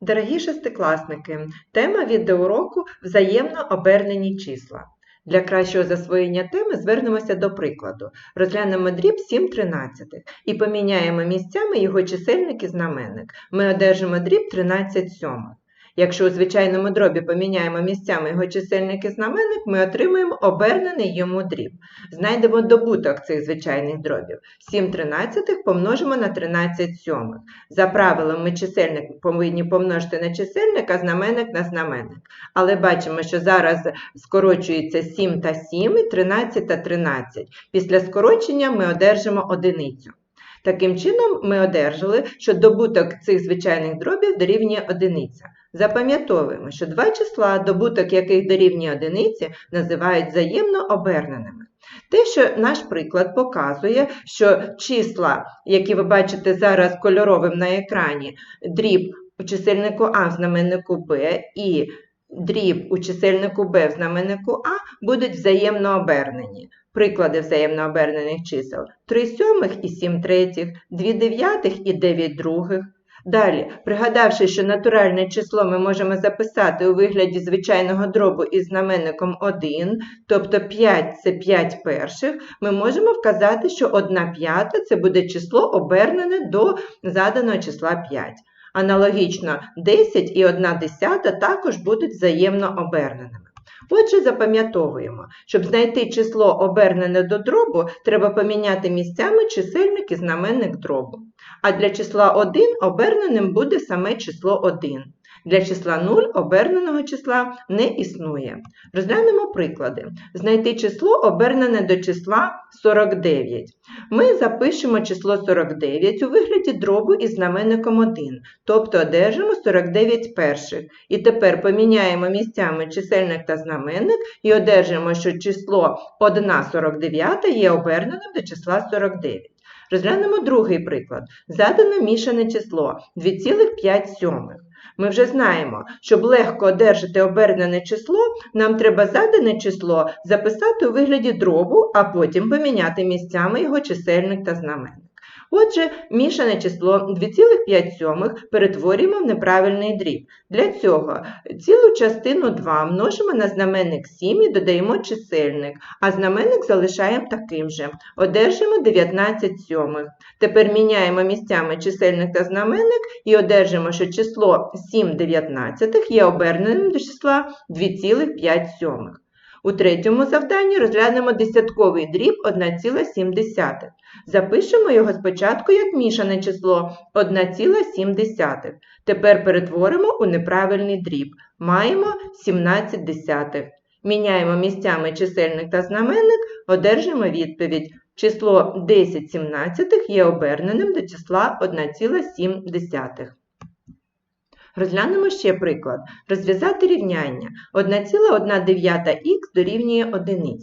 Дорогі шестикласники, тема відеоуроку взаємно обернені числа. Для кращого засвоєння теми звернемося до прикладу. Розглянемо дріб 7,13 і поміняємо місцями його чисельник і знаменник. Ми одержимо дріб 13 сьомих. Якщо у звичайному дробі поміняємо місцями його чисельник і знаменник, ми отримаємо обернений йому дріб. Знайдемо добуток цих звичайних дробів. 7 тринадцятих помножимо на 13 сьомих. За правилом ми чисельник повинні помножити на чисельник, а знаменник на знаменник. Але бачимо, що зараз скорочується 7 та 7 13 та 13. Після скорочення ми одержимо одиницю. Таким чином, ми одержали, що добуток цих звичайних дробів дорівнює одиниця. Запам'ятовуємо, що два числа, добуток яких дорівнює одиниці, називають взаємно оберненими. Те, що наш приклад показує, що числа, які ви бачите зараз кольоровим на екрані, дріб у чисельнику А в знаменнику Б і дріб у чисельнику Б в знаменнику А будуть взаємно обернені. Приклади взаємно обернених чисел 3 сьомих і 7 третіх, 2 дев'ятих і 9 других. Далі, пригадавши, що натуральне число ми можемо записати у вигляді звичайного дробу із знаменником 1, тобто 5 це 5 перших, ми можемо вказати, що 1 п'ята це буде число обернене до заданого числа 5. Аналогічно 10 і 1 десята також будуть взаємно оберненими. Отже, запам'ятовуємо, щоб знайти число обернене до дробу, треба поміняти місцями чисельник і знаменник дробу. А для числа 1 оберненим буде саме число 1. Для числа 0 оберненого числа не існує. Розглянемо приклади. Знайти число обернене до числа 49. Ми запишемо число 49 у вигляді дробу із знаменником 1, тобто одержимо 49 перших. І тепер поміняємо місцями чисельник та знаменник і одержимо, що число 1 49 є оберненим до числа 49. Розглянемо другий приклад. Задано мішане число 2,5. Ми вже знаємо, щоб легко одержати обернене число, нам треба задане число записати у вигляді дробу, а потім поміняти місцями його чисельник та знаменник. Отже, мішане число 2,5 перетворюємо в неправильний дріб. Для цього цілу частину 2 множимо на знаменник 7 і додаємо чисельник, а знаменник залишаємо таким же. Одержимо 19 сьомих. Тепер міняємо місцями чисельник та знаменник і одержимо, що число 7 дев'ятнадцятих є оберненим до числа 2,5 сьомих. У третьому завданні розглянемо десятковий дріб 1,7. Запишемо його спочатку як мішане число 1,7. Тепер перетворимо у неправильний дріб. Маємо 17 десятих. Міняємо місцями чисельник та знаменник, одержимо відповідь. Число 10 сімнадцятих є оберненим до числа 1,7. Розглянемо ще приклад. Розв'язати рівняння 1,1х дорівнює 1.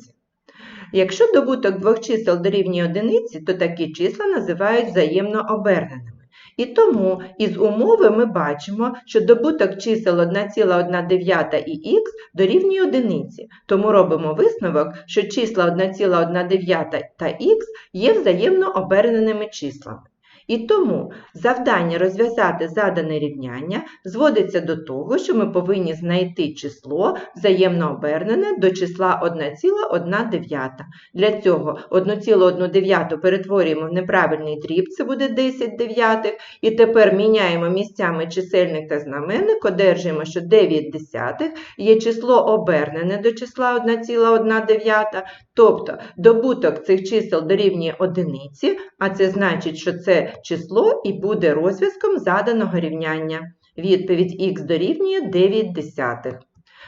Якщо добуток двох чисел дорівнює 1, то такі числа називають взаємно оберненими. І тому із умови ми бачимо, що добуток чисел 1,1 і х дорівнює 1. Тому робимо висновок, що числа 1,1 та х є взаємно оберненими числами. І тому завдання розв'язати задане рівняння зводиться до того, що ми повинні знайти число взаємно обернене до числа 1,1. Для цього 1,1 перетворюємо в неправильний дріб, це буде 10 дев'ятих, і тепер міняємо місцями чисельник та знаменник, одержуємо, що 9 десятих є число обернене до числа 1,1, тобто добуток цих чисел дорівнює одиниці, а це значить, що це число і буде розв'язком заданого рівняння. Відповідь х дорівнює 9 десятих.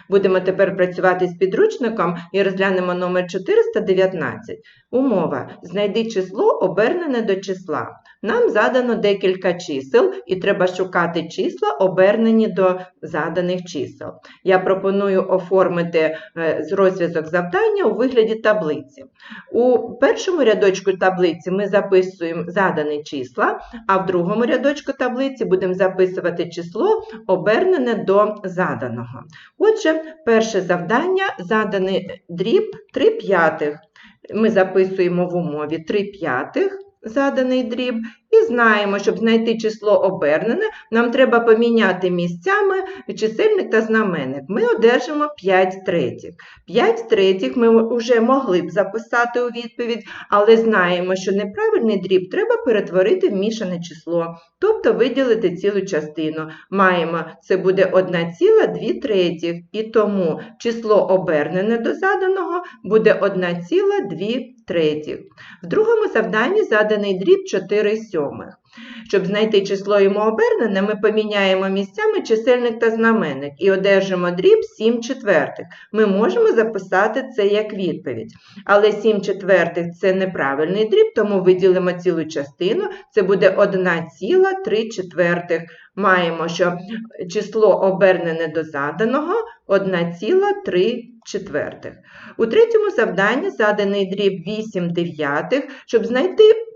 Будемо тепер працювати з підручником і розглянемо номер 419. Умова. Знайди число обернене до числа. Нам задано декілька чисел, і треба шукати числа, обернені до заданих чисел. Я пропоную оформити е, розв'язок завдання у вигляді таблиці. У першому рядочку таблиці ми записуємо задані числа, а в другому рядочку таблиці будемо записувати число, обернене до заданого. Отже, перше завдання заданий дріб 3 п'ятих. Ми записуємо в умові 3 п'ятих заданий дріб, і знаємо, щоб знайти число обернене, нам треба поміняти місцями чисельник та знаменник. Ми одержимо 5 третіх. 5 третіх ми вже могли б записати у відповідь, але знаємо, що неправильний дріб треба перетворити в мішане число, тобто виділити цілу частину. Маємо, це буде 1,2 третіх, і тому число обернене до заданого буде 1,2 третіх. В другому завданні заданий дріб 4 сьомих. Щоб знайти число йому обернене, ми поміняємо місцями чисельник та знаменник і одержимо дріб 7 четвертих. Ми можемо записати це як відповідь. Але 7 четвертих – це неправильний дріб, тому виділимо цілу частину, це буде 1,3 четвертих. Маємо, що число обернене до заданого 1,3 четвертих. У третьому завданні заданий дріб 8 дев'ятих. Щоб знайти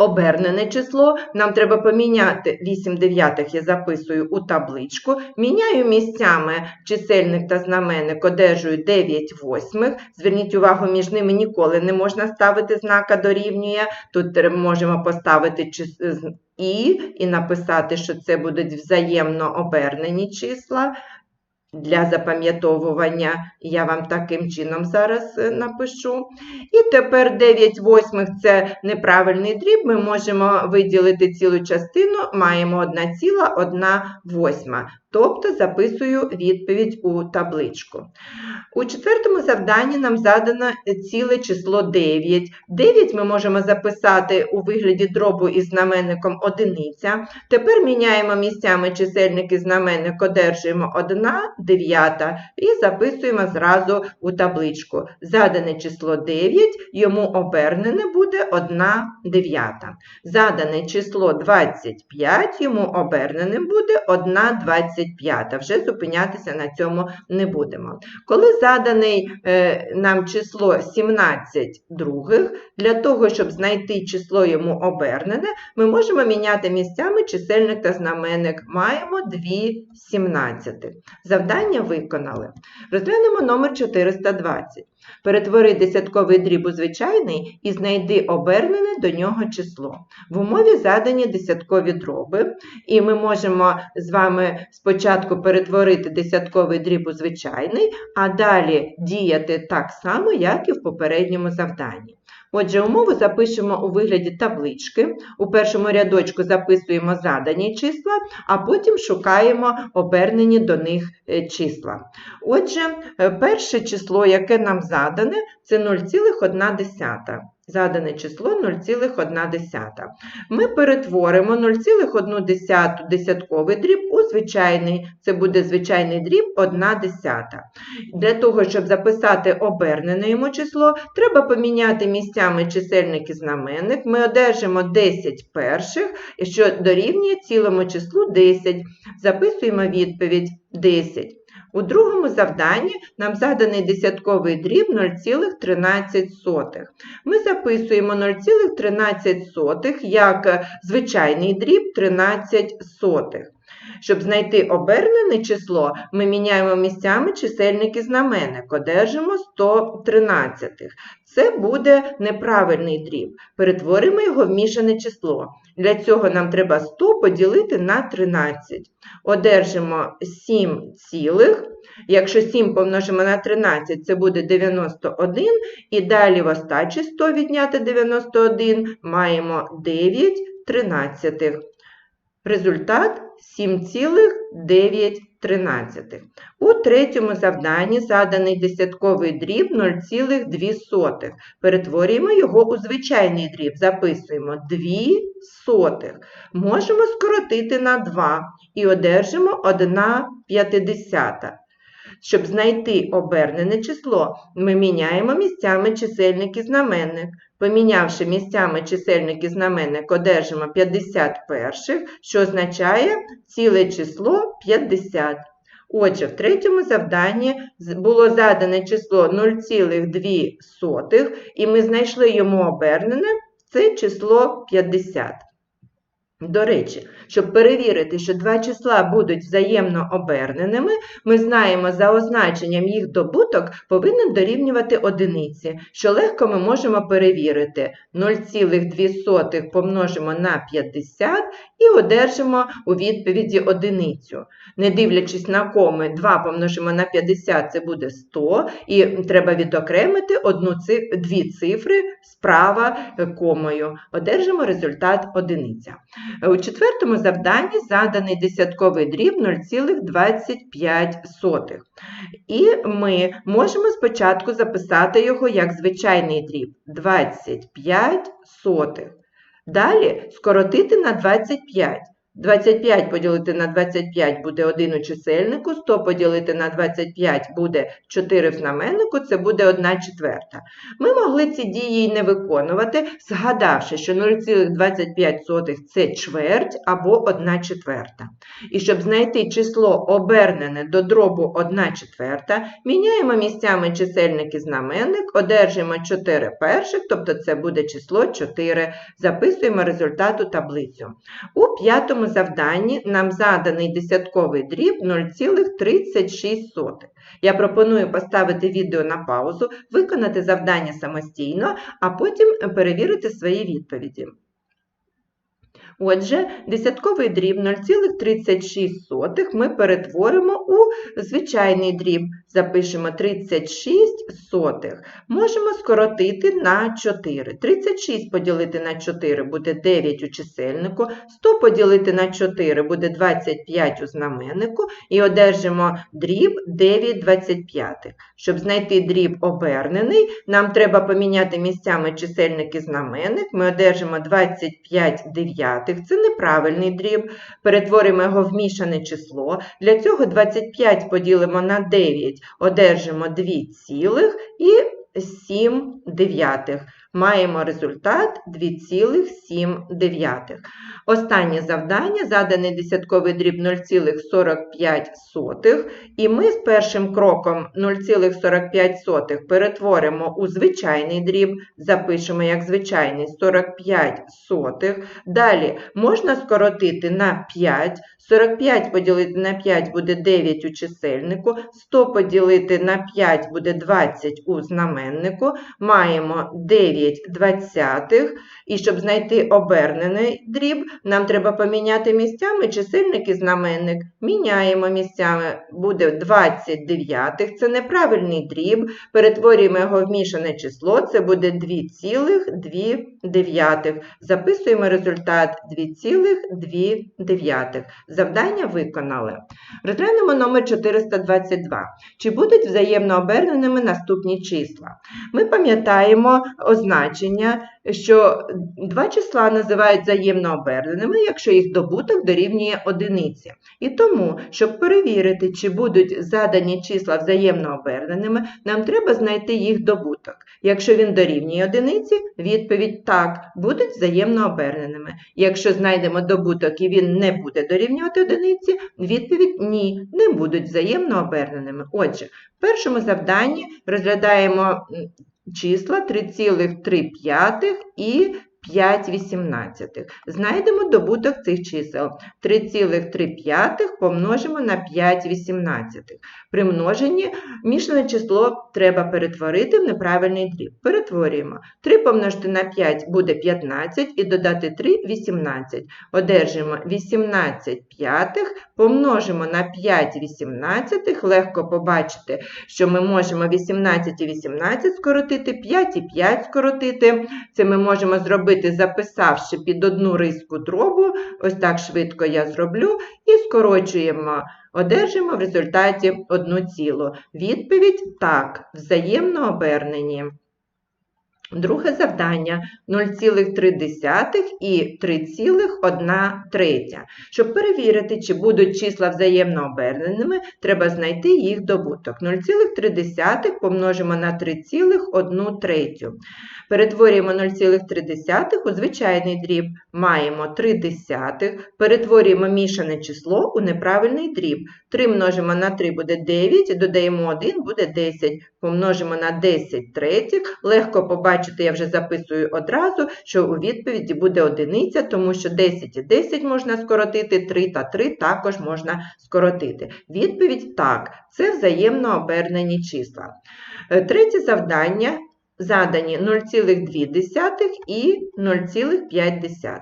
обернене число, нам треба поміняти 8 дев'ятих, я записую у табличку, міняю місцями чисельник та знаменник, одержую 9 восьмих. Зверніть увагу, між ними ніколи не можна ставити знака дорівнює. Тут можемо поставити і і написати, що це будуть взаємно обернені числа. Для запам'ятовування я вам таким чином зараз е, напишу. І тепер 9 восьмих – це неправильний дріб, ми можемо виділити цілу частину, маємо 1,1 восьма. Тобто записую відповідь у табличку. У четвертому завданні нам задано ціле число 9. 9 ми можемо записати у вигляді дробу із знаменником одиниця. Тепер міняємо місцями чисельник і знаменник, одержуємо 1 дев'ята і записуємо зразу у табличку. Задане число 9, йому обернене буде 1 дев'ята. Задане число 25, йому оберненим буде 1 25. Вже зупинятися на цьому не будемо. Коли заданий е, нам число 17 других, для того, щоб знайти число йому обернене, ми можемо міняти місцями чисельник та знаменник. Маємо 2 17. Завдання виконали. Розглянемо номер 420. Перетвори десятковий дріб у звичайний і знайди обернене до нього число. В умові задані десяткові дроби, і ми можемо з вами спочатку перетворити десятковий дріб у звичайний, а далі діяти так само, як і в попередньому завданні. Отже, умову запишемо у вигляді таблички. У першому рядочку записуємо задані числа, а потім шукаємо обернені до них е, числа. Отже, е, перше число, яке нам задане, це 0,1 задане число 0,1. Ми перетворимо 0,1 десятковий дріб у звичайний. Це буде звичайний дріб 1 десята. Для того, щоб записати обернене йому число, треба поміняти місцями чисельник і знаменник. Ми одержимо 10 перших, що дорівнює цілому числу 10. Записуємо відповідь 10. У другому завданні нам заданий десятковий дріб 0,13. Ми записуємо 0,13 як звичайний дріб 13 сотих. Щоб знайти обернене число, ми міняємо місцями чисельник і знаменник, одержимо 113. Це буде неправильний дріб. Перетворимо його в мішане число. Для цього нам треба 100 поділити на 13. Одержимо 7 цілих. Якщо 7 помножимо на 13, це буде 91. І далі в остачі 100 відняти 91 маємо 9 тринадцятих. Результат 7,9. У третьому завданні заданий десятковий дріб 0,2. Перетворюємо його у звичайний дріб. Записуємо 2 сотих. Можемо скоротити на 2 і одержимо 1 п'ятидесята. Щоб знайти обернене число, ми міняємо місцями чисельник і знаменник. Помінявши місцями чисельник і знаменник, одержимо 50 перших, що означає ціле число 50. Отже, в третьому завданні було задане число 0,2, і ми знайшли йому обернене це число 50. До речі, щоб перевірити, що два числа будуть взаємно оберненими, ми знаємо, за означенням їх добуток повинен дорівнювати одиниці, що легко ми можемо перевірити 0,2 помножимо на 50 і одержимо у відповіді одиницю. Не дивлячись на коми, 2 помножимо на 50 це буде 100, і треба відокремити одну дві цифри справа комою. Одержимо результат одиниця. У четвертому завданні заданий десятковий дріб 0,25. І ми можемо спочатку записати його як звичайний дріб 25 сотих. Далі скоротити на 25. 25 поділити на 25 буде 1 у чисельнику, 100 поділити на 25 буде 4 в знаменнику, це буде 1 четверта. Ми могли ці дії не виконувати, згадавши, що 0,25 це чверть або 1 четверта. І щоб знайти число обернене до дробу 1 четверта, міняємо місцями чисельник і знаменник, одержимо 4 перших, тобто це буде число 4. Записуємо результат у таблицю. У п'ятому завданні нам заданий десятковий дріб 0,36. Я пропоную поставити відео на паузу, виконати завдання самостійно, а потім перевірити свої відповіді. Отже, десятковий дріб 0,36 ми перетворимо у звичайний дріб. Запишемо 36 сотих. Можемо скоротити на 4. 36 поділити на 4 буде 9 у чисельнику, 100 поділити на 4 буде 25 у знаменнику і одержимо дріб 9 25. Щоб знайти дріб обернений, нам треба поміняти місцями чисельник і знаменник. Ми одержимо 25 дев'ятих, це неправильний дріб. Перетворимо його в мішане число. Для цього 25 поділимо на 9, одержимо 2 цілих і 7 дев'ятих. Маємо результат 2,7. Останнє завдання заданий десятковий дріб 0,45, і ми з першим кроком 0,45 перетворимо у звичайний дріб, запишемо як звичайний 45 сотих. Далі можна скоротити на 5, 45 поділити на 5 буде 9 у чисельнику, 100 поділити на 5 буде 20 у знаменнику, маємо 9 двадцятих, і щоб знайти обернений дріб, нам треба поміняти місцями чисельник і знаменник. Міняємо місцями, буде 20 дев'ятих, це неправильний дріб, перетворюємо його в мішане число, це буде 2,2 дев'ятих. Записуємо результат 2,2 дев'ятих. Завдання виконали. Розглянемо номер 422. Чи будуть взаємно оберненими наступні числа? Ми пам'ятаємо означення, що два числа називають взаємно оберненими, якщо їх добуток дорівнює одиниці. І тому, щоб перевірити, чи будуть задані числа взаємно оберненими, нам треба знайти їх добуток. Якщо він дорівнює одиниці, відповідь так, будуть взаємно оберненими. Якщо знайдемо добуток і він не буде дорівнювати одиниці, відповідь ні, не будуть взаємно оберненими. Отже, в першому завданні розглядаємо числа 3,3 і 5 вісімнадцятих. Знайдемо добуток цих чисел. 3,3 помножимо на 5 вісімнадцятих. При множенні мішане число треба перетворити в неправильний дріб. Перетворюємо. 3 помножити на 5 буде 15 і додати 3 – 18. Одержимо 18 п'ятих, помножимо на 5 вісімнадцятих. Легко побачити, що ми можемо 18 і 18 скоротити, 5 і 5 скоротити. Це ми можемо зробити, записавши під одну риску дробу. Ось так швидко я зроблю. І скорочуємо. Одержимо в результаті одну цілу. Відповідь так, взаємно обернені. Друге завдання 0,3 і 3,1 третя. Щоб перевірити, чи будуть числа взаємно оберненими, треба знайти їх добуток. 0,3 помножимо на 3,1 третю. Перетворюємо 0,3 у звичайний дріб. Маємо 3 десятих. Перетворюємо мішане число у неправильний дріб. 3 множимо на 3 буде 9, додаємо 1 буде 10. Помножимо на 10 третіх. Легко побачити, бачите, я вже записую одразу, що у відповіді буде одиниця, тому що 10 і 10 можна скоротити, 3 та 3 також можна скоротити. Відповідь так, це взаємно обернені числа. Е, Третє завдання задані 0,2 і 0,5.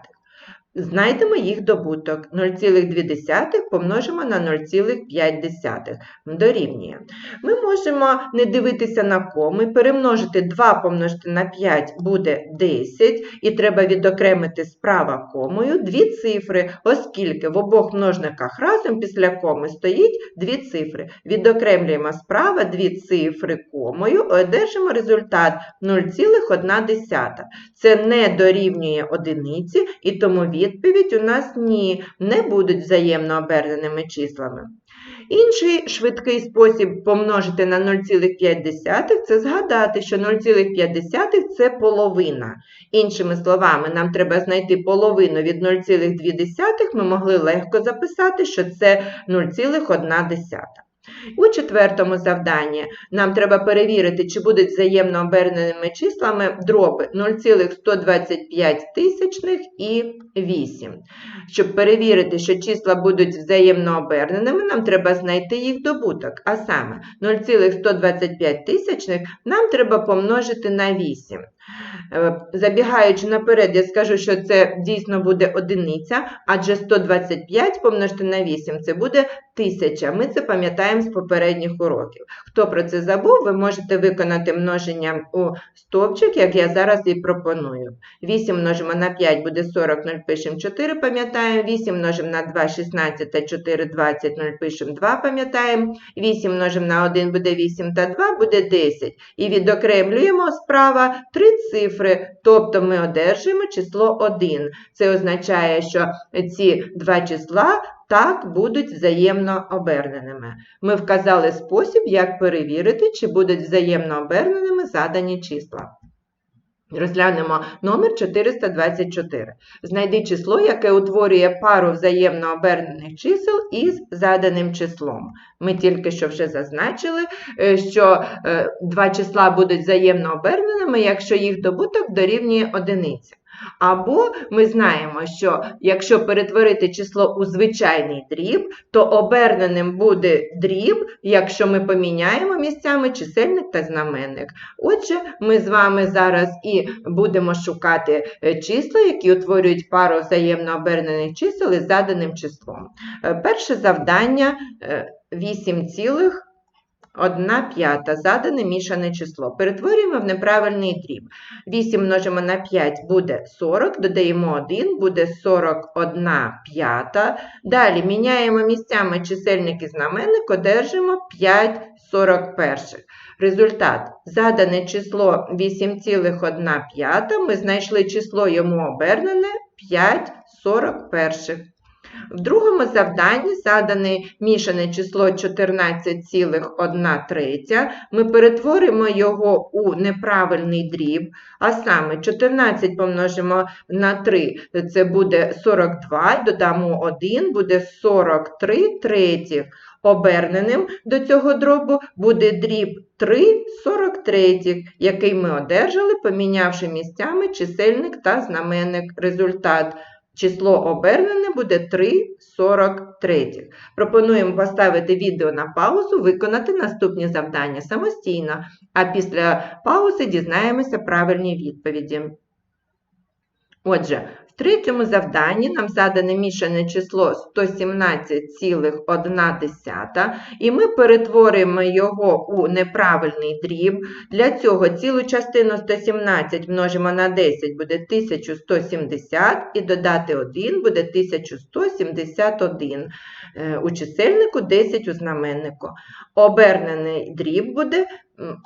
Знайдемо їх добуток. 0,2 помножимо на 0,5 дорівнює. Ми можемо не дивитися на коми, перемножити 2 помножити на 5 буде 10, і треба відокремити справа комою дві цифри, оскільки в обох множниках разом після коми стоїть дві цифри. Відокремлюємо справа дві цифри комою, одержимо результат 0,1. Це не дорівнює одиниці, і тому відповідь у нас ні, не будуть взаємно оберненими числами. Інший швидкий спосіб помножити на 0,5 це згадати, що 0,5 це половина. Іншими словами, нам треба знайти половину від 0,2, ми могли легко записати, що це 0,1. У четвертому завданні нам треба перевірити, чи будуть взаємно оберненими числами дроби 0,125 тисячних і 8. Щоб перевірити, що числа будуть взаємно оберненими, нам треба знайти їх добуток. А саме 0,125 тисячних нам треба помножити на 8. Е, Забігаючи наперед, я скажу, що це дійсно буде одиниця, адже 125 помножити на 8 це буде 1000. Ми це пам'ятаємо з попередніх уроків. Хто про це забув, ви можете виконати множення у стовпчик, як я зараз і пропоную. 8 множимо на 5 буде 40, 0 пишемо 4, пам'ятаємо. 8 множимо на 2 16 та 4 20, 0 пишемо 2, пам'ятаємо. 8 множимо на 1 буде 8 та 2 буде 10. І відокремлюємо справа 3 цифри, тобто ми одержуємо число 1. Це означає, що ці два числа так будуть взаємно оберненими. Ми вказали спосіб, як перевірити, чи будуть взаємно оберненими задані числа. Розглянемо номер 424. Знайди число, яке утворює пару взаємно обернених чисел із заданим числом. Ми тільки що вже зазначили, е, що е, два числа будуть взаємно оберненими, якщо їх добуток дорівнює одиниці. Або ми знаємо, що якщо перетворити число у звичайний дріб, то оберненим буде дріб, якщо ми поміняємо місцями чисельник та знаменник. Отже, ми з вами зараз і будемо шукати е, числа, які утворюють пару взаємно обернених чисел із заданим числом. Е, Перше завдання 8 цілих. 1 п'ята задане мішане число. Перетворюємо в неправильний дріб. 8 множимо на 5 буде 40, додаємо 1, буде 41 п'ята. Далі міняємо місцями чисельник і знаменник, одержимо 5 41. Результат. Задане число 8,1 п'ята. Ми знайшли число йому обернене 5 41. В другому завданні задане мішане число 14,1 третя. Ми перетворимо його у неправильний дріб, а саме 14 помножимо на 3, це буде 42, додамо 1, буде 43 третіх. Оберненим до цього дробу буде дріб 3 43, який ми одержали, помінявши місцями чисельник та знаменник. Результат Число обернене буде 3 43. Пропонуємо поставити відео на паузу, виконати наступні завдання самостійно, а після паузи дізнаємося правильні відповіді. Отже, третьому завданні нам задане мішане число 117,1, і ми перетворюємо його у неправильний дріб. Для цього цілу частину 117 множимо на 10 буде 1170, і додати 1 буде 1171. Е, у чисельнику 10 у знаменнику. Обернений дріб буде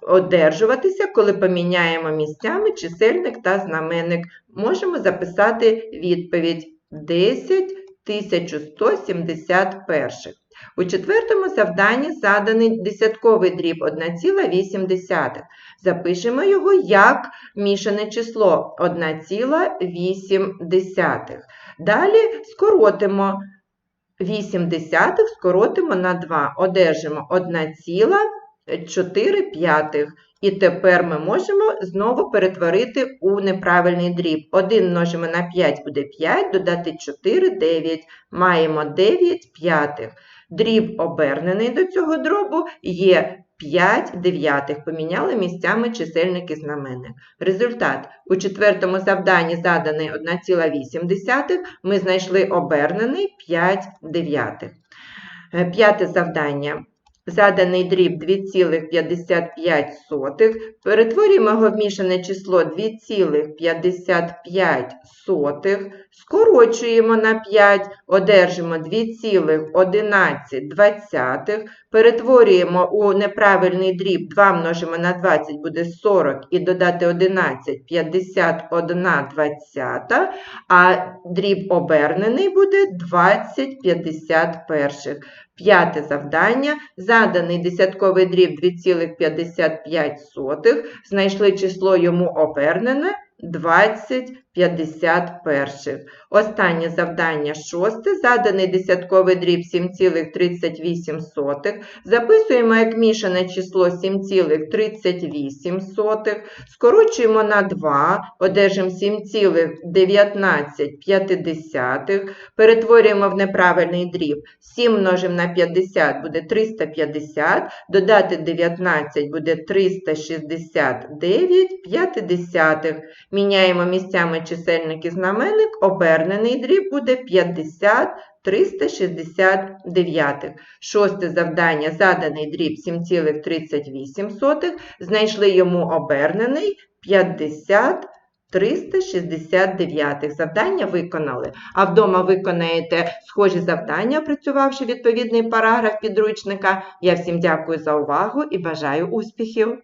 одержуватися, коли поміняємо місцями чисельник та знаменник. Можемо записати відповідь 10 1171. У четвертому завданні заданий десятковий дріб 1,8. Запишемо його як мішане число 1,8. Далі скоротимо 8 десятих, скоротимо на 2, одержимо 1,8. 4 п'ятих. І тепер ми можемо знову перетворити у неправильний дріб. 1 множимо на 5 буде 5, додати 4 – 9. Маємо 9 п'ятих. Дріб обернений до цього дробу є 5 дев'ятих. Поміняли місцями чисельник і знаменник. Результат. У четвертому завданні заданий 1,8, ми знайшли обернений 5 дев'ятих. Е, П'яте завдання. Заданий дріб 2,55. Перетворюємо його в мішане число 2,55. Скорочуємо на 5, одержимо 2,11. Перетворюємо у неправильний дріб 2 множимо на 20 буде 40 і додати 11 – 51 двадцята, а дріб обернений буде 20 51. П'яте завдання. Заданий десятковий дріб 2,55. Знайшли число йому обернене 20 51. Останнє завдання шосте. Заданий десятковий дріб 7,38. Записуємо як мішане число 7,38. Скорочуємо на 2, одержимо 7,19. Перетворюємо в неправильний дріб. 7 множимо на 50 буде 350, додати 19 буде 369 п'ятидесятих. Міняємо місцями чисельник і знаменник, обернений дріб буде 50 369. Шосте завдання заданий дріб 7,38. Знайшли йому обернений 50 369 завдання виконали. А вдома виконаєте схожі завдання, опрацювавши відповідний параграф підручника. Я всім дякую за увагу і бажаю успіхів!